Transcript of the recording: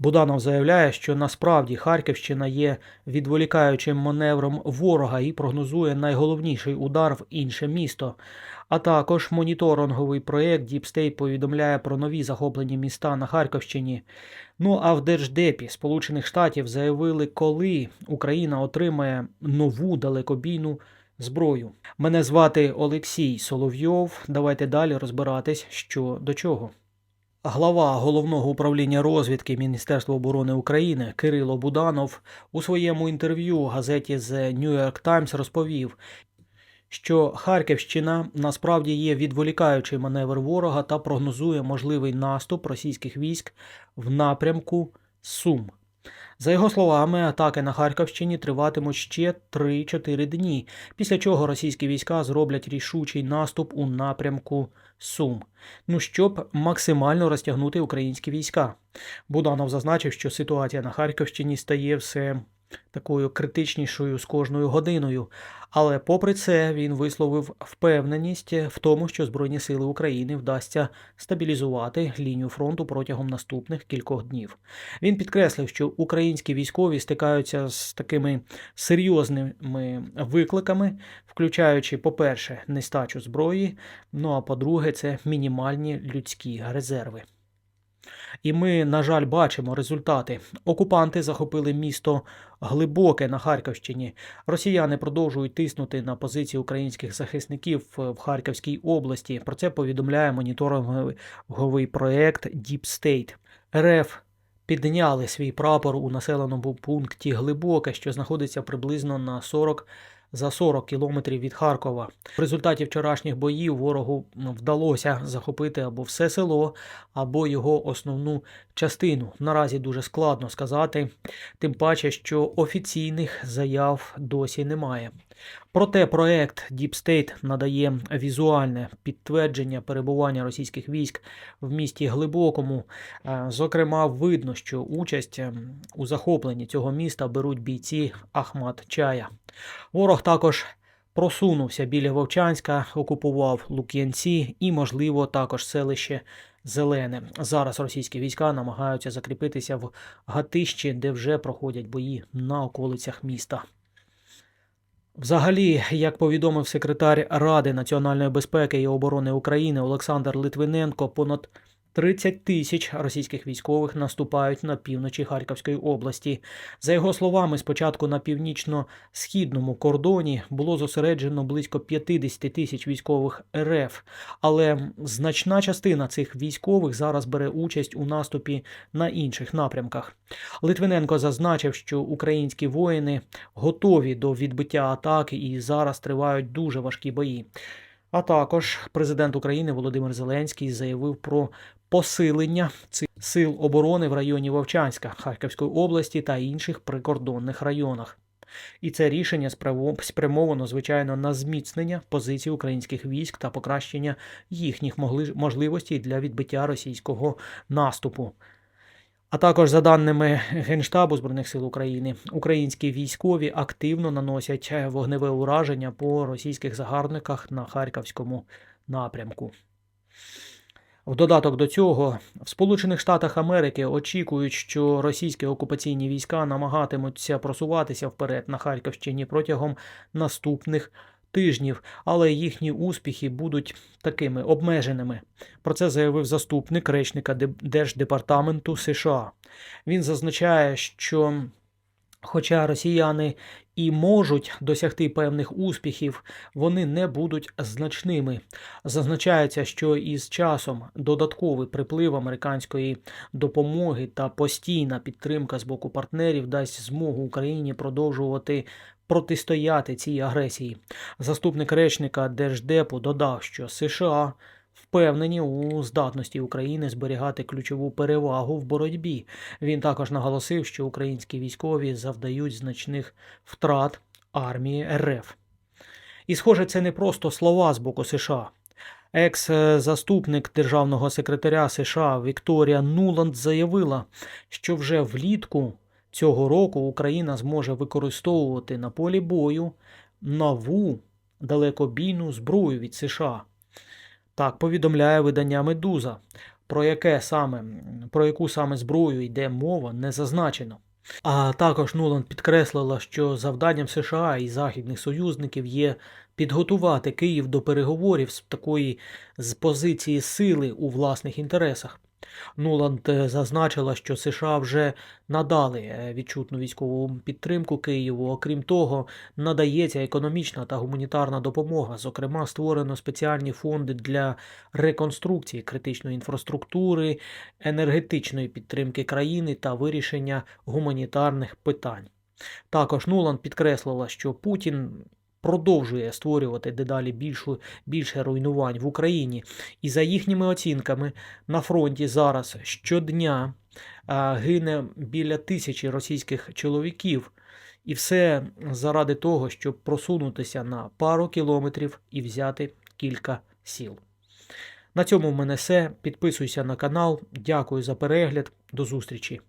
Буданов заявляє, що насправді Харківщина є відволікаючим маневром ворога і прогнозує найголовніший удар в інше місто. А також моніторинговий проєкт State повідомляє про нові захоплені міста на Харківщині. Ну а в Держдепі Сполучених Штатів заявили, коли Україна отримає нову далекобійну зброю. Мене звати Олексій Соловйов. Давайте далі розбиратись, що до чого. Глава головного управління розвідки Міністерства оборони України Кирило Буданов у своєму інтерв'ю газеті The New York Times розповів, що Харківщина насправді є відволікаючий маневр ворога та прогнозує можливий наступ російських військ в напрямку Сум. За його словами, атаки на Харківщині триватимуть ще 3-4 дні, після чого російські війська зроблять рішучий наступ у напрямку Сум. Ну щоб максимально розтягнути українські війська. Буданов зазначив, що ситуація на Харківщині стає все такою критичнішою з кожною годиною. Але попри це він висловив впевненість в тому, що Збройні сили України вдасться стабілізувати лінію фронту протягом наступних кількох днів. Він підкреслив, що українські військові стикаються з такими серйозними викликами, включаючи, по-перше, нестачу зброї. Ну а по-друге, це мінімальні людські резерви. І ми, на жаль, бачимо результати. Окупанти захопили місто Глибоке на Харківщині. Росіяни продовжують тиснути на позиції українських захисників в Харківській області. Про це повідомляє моніторинговий проект Deep State. РФ підняли свій прапор у населеному пункті Глибоке, що знаходиться приблизно на 40 за 40 кілометрів від Харкова. В результаті вчорашніх боїв ворогу вдалося захопити або все село, або його основну частину. Наразі дуже складно сказати, тим паче, що офіційних заяв досі немає. Проте проект Deep State надає візуальне підтвердження перебування російських військ в місті Глибокому. Е, Зокрема, видно, що участь ем, у захопленні цього міста беруть бійці Ахмат Чая. Ворог також просунувся біля Вовчанська, окупував Лук'янці і, можливо, також селище Зелене. Зараз російські війська намагаються закріпитися в Гатищі, де вже проходять бої на околицях міста. Взагалі, як повідомив секретар Ради національної безпеки і оборони України Олександр Литвиненко, понад 30 тисяч російських військових наступають на півночі Харківської області. За його словами, спочатку на північно-східному кордоні було зосереджено близько 50 тисяч військових РФ, але значна частина цих військових зараз бере участь у наступі на інших напрямках. Литвиненко зазначив, що українські воїни готові до відбиття атаки і зараз тривають дуже важкі бої. А також президент України Володимир Зеленський заявив про посилення цих сил оборони в районі Вовчанська Харківської області та інших прикордонних районах. І це рішення спрямо- спрямовано, звичайно, на зміцнення позицій українських військ та покращення їхніх можливостей для відбиття російського наступу. А також, за даними Генштабу Збройних сил України, українські військові активно наносять е, вогневе ураження по російських загарбниках на Харківському напрямку. В додаток до цього, в Сполучених Штатах Америки очікують, що російські окупаційні війська намагатимуться просуватися вперед на Харківщині протягом наступних тижнів, але їхні успіхи будуть такими обмеженими. Про це заявив заступник речника Держдепартаменту США. Він зазначає, що хоча росіяни і можуть досягти певних успіхів, вони не будуть значними. Зазначається, що із часом додатковий приплив американської допомоги та постійна підтримка з боку партнерів дасть змогу Україні продовжувати протистояти цій агресії. Заступник речника Держдепу додав, що США впевнені у здатності України зберігати ключову перевагу в боротьбі. Він також наголосив, що українські військові завдають значних втрат армії РФ. І, схоже, це не просто слова з боку США. Екс-заступник державного секретаря США Вікторія Нуланд заявила, що вже влітку цього року Україна зможе використовувати на полі бою нову далекобійну зброю від США. Так повідомляє видання Медуза. Про яке саме про яку саме зброю йде мова, не зазначено. А також Нуланд підкреслила, що завданням США і західних союзників є підготувати Київ до переговорів з такої з позиції сили у власних інтересах. Нуланд е, зазначила, що США вже надали е, відчутну військову підтримку Києву. Окрім того, надається економічна та гуманітарна допомога. Зокрема, створено спеціальні фонди для реконструкції критичної інфраструктури, енергетичної підтримки країни та вирішення гуманітарних питань. Також Нуланд підкреслила, що Путін продовжує створювати дедалі більшу, більше руйнувань в Україні, і за їхніми оцінками на фронті зараз щодня а, гине біля тисячі російських чоловіків. І все заради того, щоб просунутися на пару кілометрів і взяти кілька сіл. На цьому в мене все. Підписуйся на канал. Дякую за перегляд. До зустрічі!